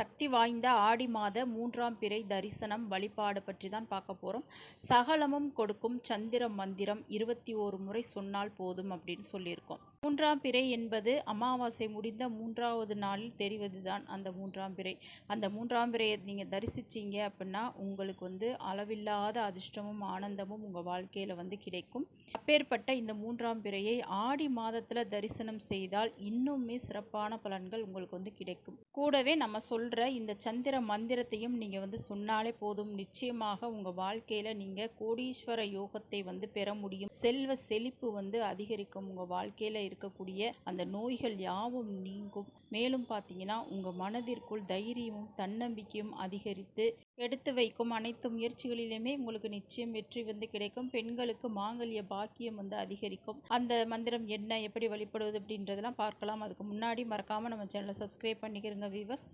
சக்தி வாய்ந்த ஆடி மாத மூன்றாம் பிறை தரிசனம் வழிபாடு பற்றி தான் பார்க்க போகிறோம் சகலமும் கொடுக்கும் சந்திர மந்திரம் இருபத்தி ஓரு முறை சொன்னால் போதும் அப்படின்னு சொல்லியிருக்கோம். மூன்றாம் பிறை என்பது அமாவாசை முடிந்த மூன்றாவது நாளில் தெரிவது தான் அந்த மூன்றாம் பிறை. அந்த மூன்றாம் பிறையை நீங்கள் தரிசிச்சீங்க அப்படின்னா உங்களுக்கு வந்து அளவில்லாத அதிர்ஷ்டமும் ஆனந்தமும் உங்கள் வாழ்க்கையில் வந்து கிடைக்கும். அப்பேற்பட்ட இந்த மூன்றாம் பிறையை ஆடி மாதத்தில் தரிசனம் செய்தால் இன்னுமே சிறப்பான பலன்கள் உங்களுக்கு வந்து கிடைக்கும். கூடவே நம்ம சொல் சொல்கிற இந்த சந்திர மந்திரத்தையும் நீங்கள் வந்து சொன்னாலே போதும். நிச்சயமாக உங்கள் வாழ்க்கையில் நீங்கள் கோடீஸ்வர யோகத்தை வந்து பெற முடியும். செல்வ செழிப்பு வந்து அதிகரிக்கும். உங்கள் வாழ்க்கையில் இருக்கக்கூடிய அந்த நோய்கள் யாவும் நீங்கும். மேலும் பார்த்தீங்கன்னா உங்கள் மனதிற்குள் தைரியமும் தன்னம்பிக்கையும் அதிகரித்து எடுத்து வைக்கும் அனைத்து முயற்சிகளிலுமே உங்களுக்கு நிச்சயம் வெற்றி வந்து கிடைக்கும். பெண்களுக்கு மாங்கல்ய பாக்கியம் வந்து அதிகரிக்கும். அந்த மந்திரம் என்ன எப்படி வழிபடுவது அப்படின்றதெல்லாம் பார்க்கலாம். அதுக்கு முன்னாடி மறக்காமல் நம்ம சேனலை சப்ஸ்கிரைப் பண்ணிக்கிறோங்க விவஸ்